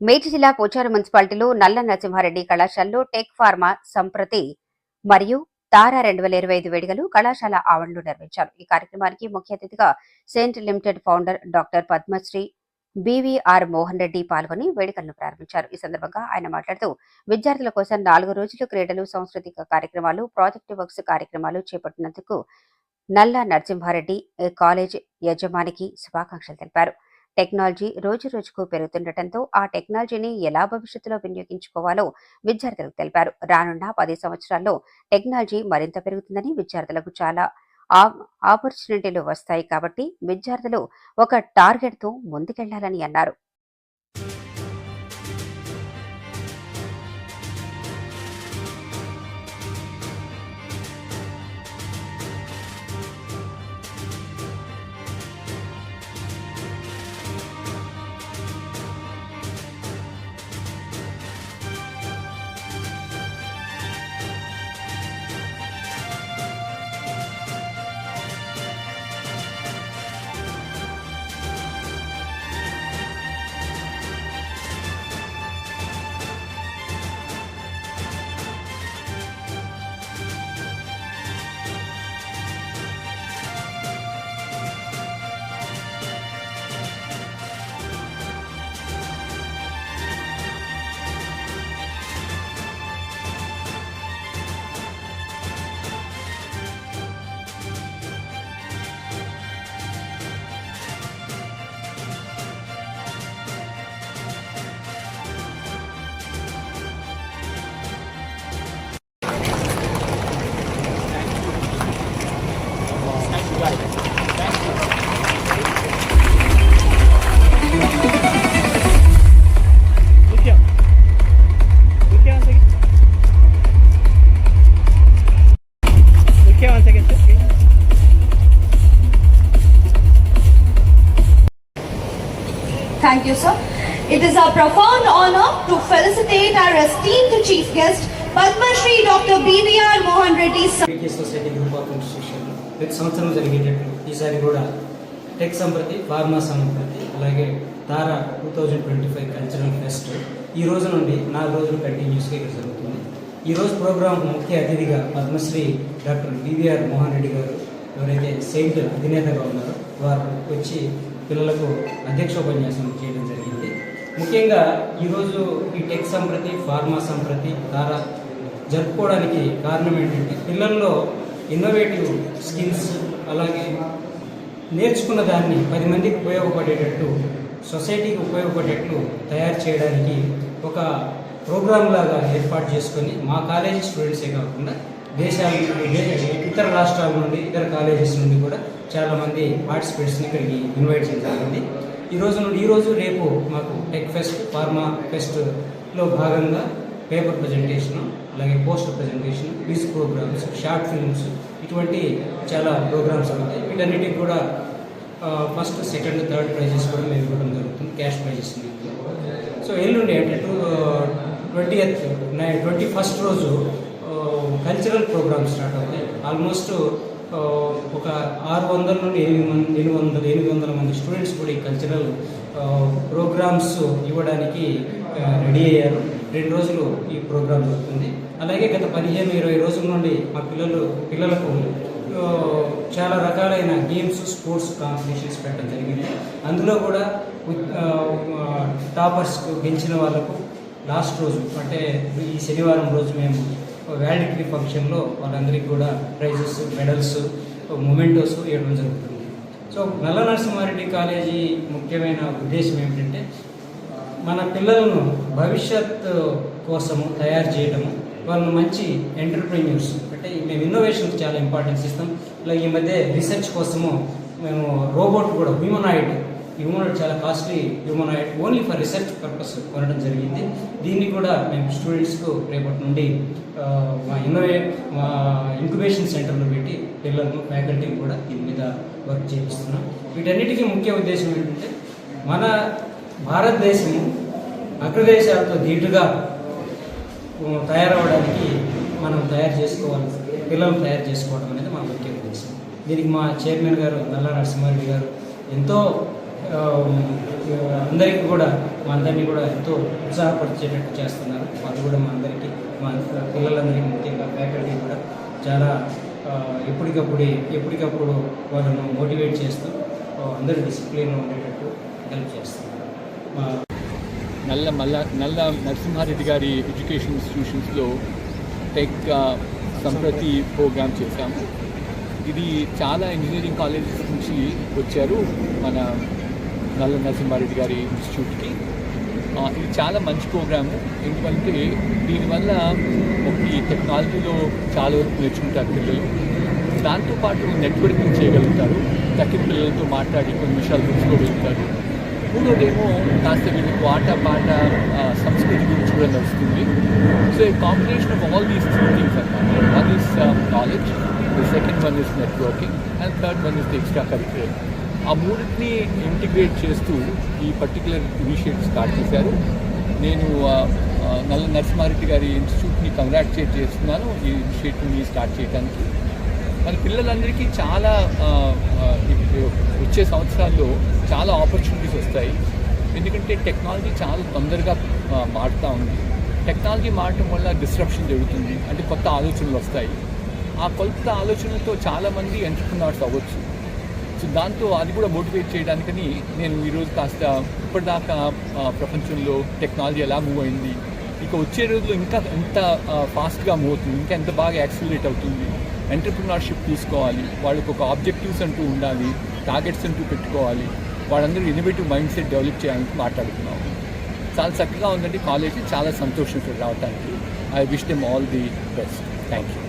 మేడ్చి జిల్లా పోచారం మున్సిపాలిటీలో నల్ల నరసింహారెడ్డి కళాశాలలో టెక్ ఫార్మా సంప్రతి మరియు తారా రెండు వేల ఇరవై ఐదు వేడుకలు కళాశాల ఆవరణలో నిర్వహించారు. ఈ కార్యక్రమానికి ముఖ్య అతిథిగా Cyient limited founder doctor Padmashri BVR Mohan Reddy పాల్గొని వేడుకలను ప్రారంభించారు. ఈ సందర్భంగా ఆయన మాట్లాడుతూ విద్యార్థుల కోసం నాలుగు రోజులు క్రీడలు సాంస్కృతిక కార్యక్రమాలు ప్రాజెక్టు వర్క్స్ కార్యక్రమాలు చేపట్టినందుకు నల్ల నరసింహారెడ్డి కాలేజ్ యజమానికి శుభాకాంక్షలు తెలిపారు. టెక్నాలజీ రోజు రోజుకు పెరుగుతుండటంతో ఆ టెక్నాలజీని ఎలా భవిష్యత్తులో వినియోగించుకోవాలో విద్యార్థులకు తెలిపారు. రానున్న పది సంవత్సరాల్లో టెక్నాలజీ మరింత పెరుగుతుందని విద్యార్థులకు చాలా ఆ- ఆపర్చునిటీలు వస్తాయి కాబట్టి విద్యార్థులు ఒక టార్గెట్తో ముందుకెళ్ళాలని అన్నారు. Thank you, sir. It is our profound honor to felicitate our esteemed chief guest, Padma Shri Dr. B.V.R. Mohan Reddy, society group of institution ప్రతి సంవత్సరం జరిగేటట్టు ఈసారి కూడా టెక్ సంప్రతి ఫార్మా సంప్రతి అలాగే Tara two thousand twenty five cultural fest ఈ రోజు నుండి నాలుగు రోజులు కంటిన్యూస్గా ఇక్కడ జరుగుతుంది ఈ రోజు ప్రోగ్రాం ముఖ్య అతిథిగా పద్మశ్రీ డాక్టర్ బివిఆర్ మోహన్ రెడ్డి గారు ఎవరైతే సెయింట్ అధినేతగా ఉన్నారో వారు వచ్చి పిల్లలకు అధ్యక్షోపన్యాసం చేయడం జరిగింది. ముఖ్యంగా ఈరోజు ఈ టెక్ సంప్రతి ఫార్మా సంప్రతి ద్వారా జరుపుకోవడానికి కారణం ఏంటంటే పిల్లల్లో ఇన్నోవేటివ్ స్కిల్స్ అలాగే నేర్చుకున్న దాన్ని పది మందికి ఉపయోగపడేటట్టు సొసైటీకి ఉపయోగపడేట్లు తయారు చేయడానికి ఒక ప్రోగ్రామ్ లాగా ఏర్పాటు చేసుకొని మా కాలేజీ స్టూడెంట్సే కాకుండా దేశాల నుండి ఇతర రాష్ట్రాల నుండి ఇతర కాలేజెస్ నుండి కూడా చాలామంది పార్టిసిపేట్స్ని ఇక్కడికి ఇన్వైట్ చేయడం జరిగింది. ఈ రోజు నుండి ఈరోజు రేపు మాకు టెక్ ఫెస్ట్ ఫార్మా ఫెస్ట్లో భాగంగా పేపర్ ప్రజెంటేషను అలాగే poster presentation quiz programs short films ఇటువంటి చాలా ప్రోగ్రామ్స్ ఉంటాయి వీటన్నిటికి కూడా ఫస్ట్ సెకండ్ థర్డ్ ప్రైజెస్ కూడా మేము ఇవ్వడం జరుగుతుంది క్యాష్ ప్రైజెస్ సో ఎల్లుండి అంటే two twenty eighth twenty first రోజు కల్చరల్ ప్రోగ్రామ్స్ స్టార్ట్ అవుతాయి. ఆల్మోస్ట్ ఒక ఆరు వందల నుండి ఎనిమిది మంది ఎనిమిది వందల ఎనిమిది వందల మంది స్టూడెంట్స్ కూడా ఈ కల్చరల్ ప్రోగ్రామ్స్ ఇవ్వడానికి రెడీ అయ్యారు. రెండు రోజులు ఈ ప్రోగ్రామ్ జరుగుతుంది. అలాగే గత పదిహేను ఇరవై రోజుల నుండి మా పిల్లలు పిల్లలకు చాలా రకాలైన గేమ్స్ స్పోర్ట్స్ కాంపిటీషన్స్ పెట్టడం జరిగింది. అందులో కూడా టాపర్స్ గెలిచిన వాళ్ళకు లాస్ట్ రోజు అంటే ఈ శనివారం రోజు మేము వ్యాలిడిటీ ఫంక్షన్లో వాళ్ళందరికీ కూడా ప్రైజెస్ మెడల్స్ మొమెంటోస్ ఇవ్వడం జరుగుతుంది. సో నల్ల నరసింహారెడ్డి కాలేజీ ముఖ్యమైన ఉద్దేశం ఏమిటంటే మన పిల్లలను భవిష్యత్ కోసము తయారు చేయడము వాళ్ళను మంచి ఎంటర్ప్రీన్యూర్స్ అంటే మేము ఇన్నోవేషన్కి చాలా ఇంపార్టెన్స్ ఇస్తాం. అలాగే ఈ మధ్య రీసెర్చ్ కోసము మేము రోబోట్ కూడా హ్యూమనాయిడ్ హ్యూమనాయిడ్ చాలా costly humanoid only for research purpose కొనడం జరిగింది. దీన్ని కూడా మేము స్టూడెంట్స్కు రేపటి నుండి మా ఇన్నోవే మా ఇంక్యుబేషన్ సెంటర్లో పెట్టి పిల్లలను ఫ్యాకల్టీని కూడా దీని మీద వర్క్ చేపిస్తున్నాం. వీటన్నిటికీ ముఖ్య ఉద్దేశం ఏంటంటే మన భారతదేశము అగ్రదేశాలతో ధీటుగా తయారవడానికి మనం తయారు చేసుకోవాలి పిల్లలు తయారు చేసుకోవడం అనేది మా ముఖ్య ఉద్దేశం. దీనికి మా చైర్మన్ గారు నల్ల నరసింహారెడ్డి గారు ఎంతో అందరికీ కూడా మా అందరినీ కూడా ఎంతో ఉత్సాహపరిచేటట్టు చేస్తున్నారు. వాళ్ళు కూడా మా అందరికీ మా పిల్లలందరికీ ముఖ్యంగా ఫ్యాకల్టీ కూడా చాలా ఎప్పటికప్పుడు ఎప్పటికప్పుడు వాళ్ళను మోటివేట్ చేస్తూ అందరి అందరూ ఉండేటట్టు హెల్ప్ చేస్తున్నారు. మా నల్ల మల్ల నల్ల నరసింహారెడ్డి గారి ఎడ్యుకేషన్ ఇన్స్టిట్యూషన్స్లో టెక్ సంప్రతి ప్రోగ్రామ్ చేశాము. ఇది చాలా ఇంజనీరింగ్ కాలేజెస్ నుంచి వచ్చారు మన నల్ల నరసింహారెడ్డి గారి ఇన్స్టిట్యూట్కి. ఇది చాలా మంచి ప్రోగ్రాము. ఎందుకంటే దీనివల్ల ఈ టెక్నాలజీలో చాలా వరకు నేర్చుకుంటారు పిల్లలు. దాంతోపాటు నెట్వర్కింగ్ చేయగలుగుతారు. తక్కిన పిల్లలతో మాట్లాడి కొన్ని విషయాలు తెలుసుకోగలుగుతారు. మూడోదేమో కాస్త వీళ్ళకి ఆట పాట సంస్కృతి గురించి కూడా నడుస్తుంది. So a combination of all these three things అనమాట one is knowledge the second one is networking and third one is the extra curricular. ఆ మూడింటిని ఇంటిగ్రేట్ చేస్తూ ఈ పర్టికులర్ ఇనిషియేటివ్ స్టార్ట్ చేశారు. నేను నల్ల నరసింహారెడ్డి గారి ఇన్స్టిట్యూట్ని కంగ్రాచులేట్ చేస్తున్నాను ఈ ఇనిషియేటివ్ని స్టార్ట్ చేయడానికి మన పిల్లలందరికీ చాలా వచ్చే సంవత్సరాల్లో చాలా ఆపర్చునిటీస్ వస్తాయి. ఎందుకంటే టెక్నాలజీ చాలా తొందరగా మారుతూ ఉంది. టెక్నాలజీ మారటం వల్ల డిస్ట్రప్షన్ జరుగుతుంది. అంటే కొత్త ఆలోచనలు వస్తాయి. ఆ కొత్త ఆలోచనలతో చాలామంది ఎంటర్ప్రినర్స్ అవ్వచ్చు. సో దాంతో అది కూడా మోటివేట్ చేయడానికని నేను ఈరోజు కాస్త ఇప్పటిదాకా ప్రపంచంలో టెక్నాలజీ ఎలా మూవ్ అయింది ఇక వచ్చే రోజుల్లో ఇంకా ఎంత ఫాస్ట్గా మూవ్ అవుతుంది ఇంకా ఎంత బాగా యాక్సిలరేట్ అవుతుంది ఎంటర్ప్రినర్షిప్ తీసుకోవాలి వాళ్ళకి ఒక ఆబ్జెక్టివ్స్ అంటూ ఉండాలి టార్గెట్స్ అంటూ పెట్టుకోవాలి వాళ్ళందరూ ఇన్నోవేటివ్ మైండ్ సెట్ డెవలప్ చేయాలని మాట్లాడుతున్నాము. చాలా చక్కగా ఉందండి కాలేజీ చాలా సంతోషం రావడానికి I wish them all the best. Thank you